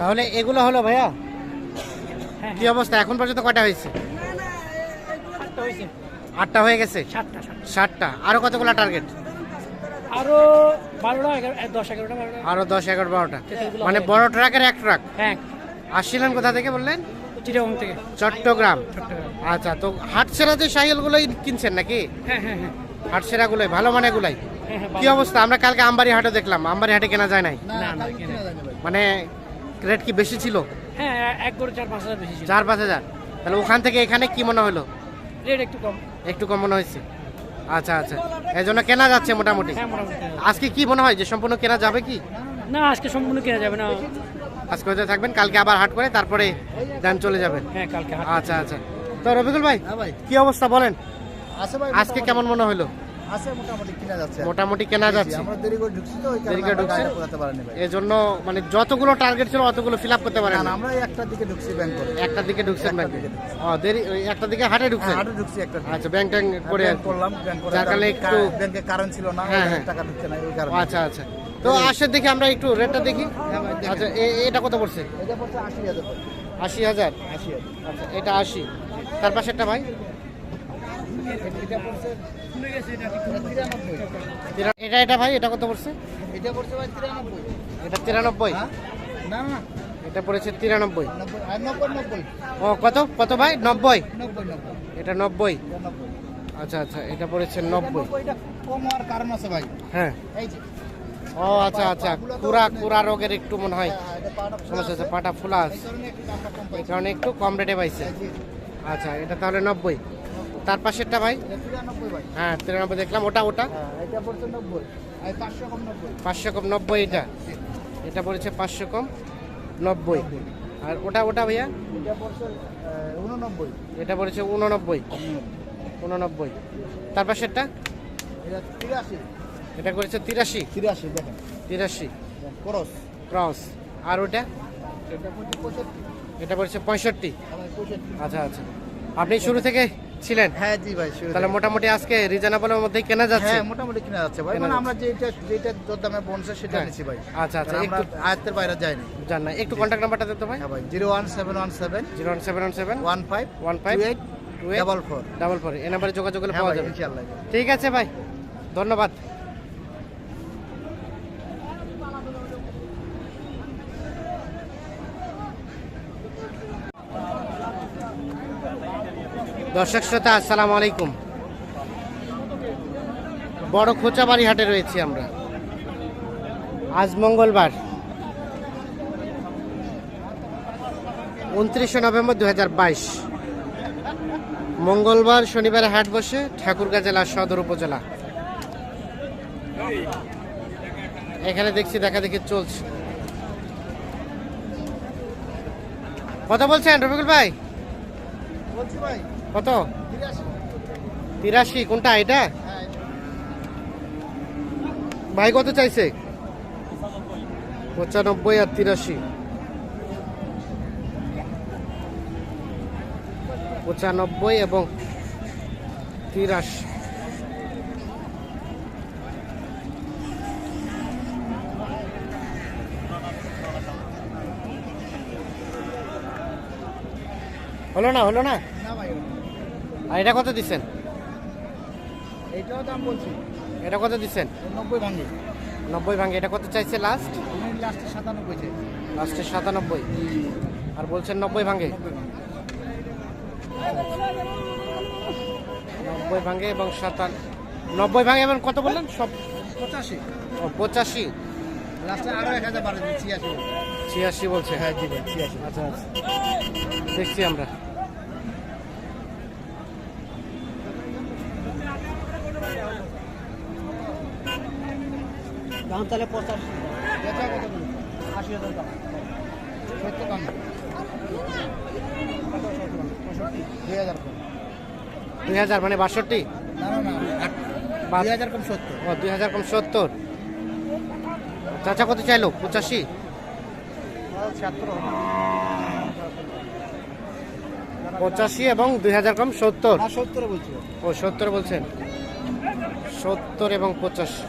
তাহলে এগুলো হলো ভাইয়া? হ্যাঁ কি অবস্থা? এখন পর্যন্ত কটা হয়েছে? আটটা হয়ে গেছে? ষাটটা আরও কতগুলো টার্গেট আরও বারোটা দশ এগারোটা আরও দশ এগারো বারোটা। মানে। বড় ট্রাকের এক ট্রাক হ্যাঁ। আসছিলেন কোথা থেকে বললেন? চিটাগং থেকে। চট্টগ্রাম। আচ্ছা তো হাটসেরা যে সাইকেলগুলোই কিনছেন নাকি? হ্যাঁ হ্যাঁ হ্যাঁ। হাটসেরাগুলোই ভালো মানেগুলাই। হ্যাঁ হ্যাঁ কি অবস্থা? আমরা কালকে আমবাড়ি হাটে দেখলাম। আমবাড়ি হাটে কেনা যায় নাই? মানে রেট কি বেশি ছিল? হ্যাঁ এক চার পাঁচ হাজার বেশি ছিল। চার পাঁচ হাজার। তাহলে ওখান থেকে এখানে কি মনে হলো? রেট একটু কম। একটু কম মনে হয়েছে। আচ্ছা আচ্ছা। এই জন্য কেনা যাচ্ছে মোটামুটি। হ্যাঁ আজকে কি মনে হয় যে সম্পূর্ণ কেনা যাবে কি? না আজকে সম্পূর্ণ কেনা যাবে না। আজকে হয়তো থাকবেন কালকে আবার হাট করে তারপরে দেন চলে যাবেন। হ্যাঁ কালকে আচ্ছা আচ্ছা। তো রবিকুল ভাই হ্যাঁ ভাই। কি অবস্থা বলেন? আজকে কেমন মনে হলো? আছে মোটামুটি কিনা যাচ্ছে মোটামুটি কেনা যাচ্ছে। আমরা দেরি করে ঢুকছি তো ওই দেরি করে? গাড়িটা করাতে পারিনি ভাই। এই জন্য মানে যতগুলো টার্গেট ছিল অতগুলো ফিল আপ করতে পারেন না। আমরা একটার দিকে ঢুকছি ব্যাংক করে। একটার দিকে ঢুকছেন একটার ব্যাংকে ও দেরি ওই একটা দিকে হাটে হ্যাঁ, ঢুকছেন? হাটে ঢুকছি একটা আচ্ছা ব্যাংক ট্যাঙ্ক করে আর করলাম ব্যাংক করে যার কারণে একটু- ব্যাংকে কারেন্ট ছিল না হ্যাঁ, হ্যাঁ। টাকা ঢুকছে না ওই কারণে। আচ্ছা আচ্ছা। তো আসে দেখি আমরা একটু রেটটা দেখি। হ্যাঁ আচ্ছা এটা কত পড়ছে? এটা পড়ছে আশি হাজার আশি হাজার? আশি হাজার। আচ্ছা এটা আশি। তার পাশেরটা ভাই? এটা পড়ছে এটা এটা ভাই এটা কত পড়ছে? এটা পড়ছে ভাই তিরানব্বই। এটা তিরানব্বই হ্যাঁ? না না। এটা পড়েছে তিরানব্বই। ও কত? কত ভাই? নব্বই? এটা নব্বই। আচ্ছা আচ্ছা এটা পড়েছে নব্বই। কারণ আছে ভাই। হ্যাঁ। ও আচ্ছা আচ্ছা কুড়া কুড়া রোগের একটু মনে হয়। হ্যাঁ, সমস্যা আছে। পাটা ফুলা আছে। এই কারণে একটু কম রেটে পাইছে। আচ্ছা এটা তাহলে নব্বই। তার পাশেরটা ভাই? হ্যাঁ তিরানব্বই দেখলাম। ওটা ওটা? হ্যাঁ, পাঁচশো কম নব্বই। এটা? এটা পড়েছে পাঁচশো কম নব্বই। আর ওটা ওটা ভাইয়া? এটা উননব্বই। এটা পড়েছে উননব্বই। উননব্বই। তার পাশেরটা? এটা করেছে তিরাশি। তিরাশি দেখেন। তিরাশি। খরচ ক্রস। আর ওটা? এটা পড়ছে এটা পড়েছে পঁয়ষট্টি। আচ্ছা আচ্ছা। আপনি শুরু থেকে ছিলেন? হ্যাঁ জি ভাই তাহলে মোটামুটি আজকে রিজনেবলের মধ্যে কেনা যাচ্ছে? হ্যাঁ মোটামুটি কেনা যাচ্ছে ভাই। মানে আমরা যেটা যেটা দর দামে বনছে সেটা নিছি ভাই। আচ্ছা আচ্ছা একটু আয়াতের আয়ত্তের বাইরে যায়নি জান না একটু কন্টাক্ট নাম্বারটা দিতে ভাই। হ্যাঁ ভাই zero one seven one seven zero one seven one seven one five one five two eight two eight double four. Double four. এই নাম্বারে যোগাযোগ করলে হ্যাঁ পাওয়া যাবে। ইনশাআল্লাহ। ঠিক আছে ভাই ধন্যবাদ। দর্শক শ্রোতা, আসসালামু আলাইকুম। বড় খোঁচাবাড়ি হাটে রয়েছি আমরা। আজ মঙ্গলবার, উনত্রিশে নভেম্বর দু হাজার বাইশ। মঙ্গলবার শনিবার হাট বসে ঠাকুরগা জেলার সদর উপজেলা। এখানে দেখছি, দেখা দেখি চলছে। কথা বলছেন রবিকুল ভাই? বলছি ভাই। কত? তিরাশি, কোনটা এটা? ভাই কত চাইছে? পঁচানব্বই আর তিরাশি। পঁচানব্বই এবং তিরাশি। হলো না হলো না? আর এটা কত দিচ্ছেন? এইটাও দাম বলছি। এটা কত দিচ্ছেন? নব্বই ভাঙি। নব্বই ভাঙে। এটা কত চাইছে লাস্ট লাস্টে সাতানব্বই চাই। লাস্টে সাতানব্বই। আর বলছেন নব্বই ভাঙে। নব্বই ভাঙি। নব্বই ভাঙে এবং সাতান নব্বই ভাঙে এবং কত বললেন? সব পঁচাশি। ও, পঁচাশি। লাস্টে আরও এক হাজার বাড়ি ছিয়াশি। ছিয়াশি বলছে। হ্যাঁ জি ছিয়াশি। আচ্ছা আচ্ছা। দেখছি আমরা। দাম তাহলে পঁচাশি। বেচা কত আশি হাজার দাম সত্তর দাম দুই হাজার দুই হাজার মানে বাষট্টি? দুই হাজার কম সত্তর। ও দুই হাজার কম সত্তর। চাচা কত চাইলো? পঁচাশি? পঁচাশি এবং দুই হাজার কম সত্তর। সত্তর বলছি। ও সত্তর বলছেন। সত্তর এবং পঁচাশি।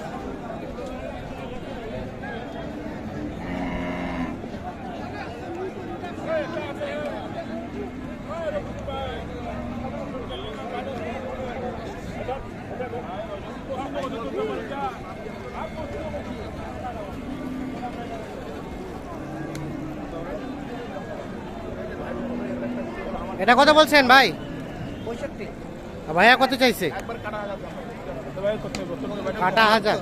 এটা কত বলছেন ভাই? ভাইয়া কত চাইছে? কাটা হাজার?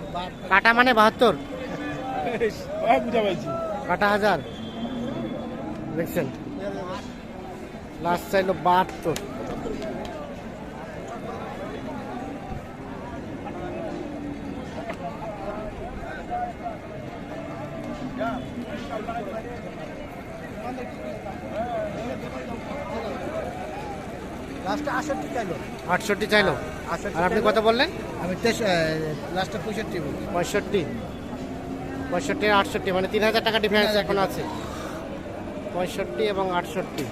কাটা মানে বাহাত্তর? কাটা হাজার? দেখছেন? লাস্ট চাইলো বাহাত্তর। লাস্টে আষট্টি চাইলো। আটষট্টি চাইলো। আষট্টি আর আপনি। কত বললেন? আমি তেইশ লাস্টে পঁয়ষট্টি পঁয়ষট্টি। পঁয়ষট্টি আটষট্টি মানে তিন হাজার টাকা ডিফারেন্স এখন আছে। পঁয়ষট্টি এবং আটষট্টি।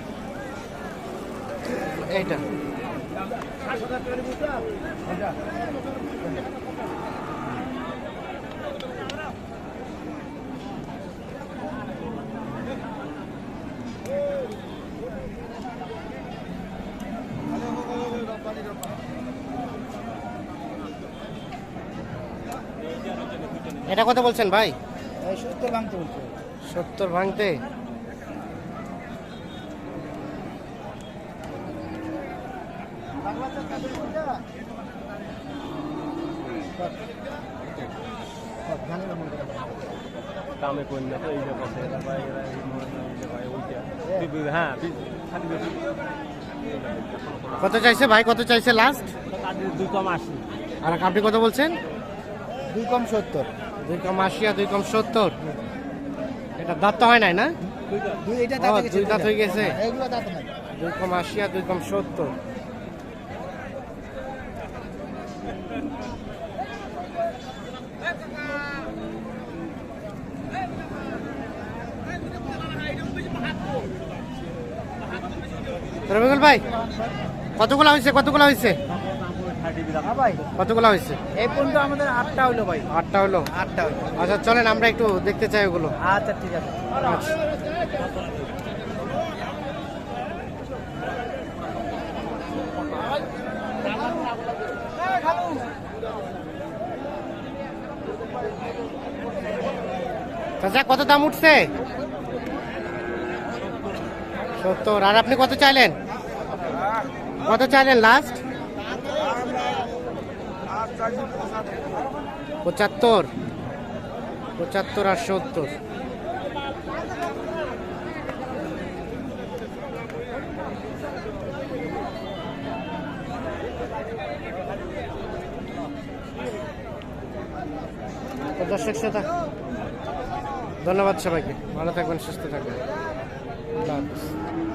এইটা। এটা কত বলছেন ভাই? সত্তর ভাঙতে বলছে। সত্তর ভাঙতে? দামে কই না তো এই যে বসে ভাই এরা এই হয়। ওইটা হ্যাঁ কত চাইছে ভাই? কত চাইছে লাস্ট দুই কম আসি আর আপনি কত বলছেন? দুই কম সত্তর। দুই কম আশি আর দুই কম সত্তর। এটা দাঁত তো হয় নাই না? দুই দাঁতে হয়ে গেছে। হ্যাঁ, দুই কম আশি আর দুই কম সত্তর। রবিকুল ভাই কতগুলো হয়েছে কতগুলো হয়েছে হ্যাঁ কতগুলো হয়েছে? এই পর্যন্ত আমাদের আটটা হইল ভাই। আটটা হলো আটটা হইল। আচ্ছা চলেন আমরা একটু দেখতে চাই ওগুলো। আচ্ছা ঠিক আছে। আচ্ছা। চাচা কত দাম উঠছে? সত্তর। আর আপনি কত চাইলেন? কত চাইলেন লাস্ট পঁচাত্তর। পঁচাত্তর আর সত্তর। দর্শক শ্রোতা ধন্যবাদ সবাইকে। ভালো থাকবেন সুস্থ থাকবেন। আল্লাহ হাফিজ।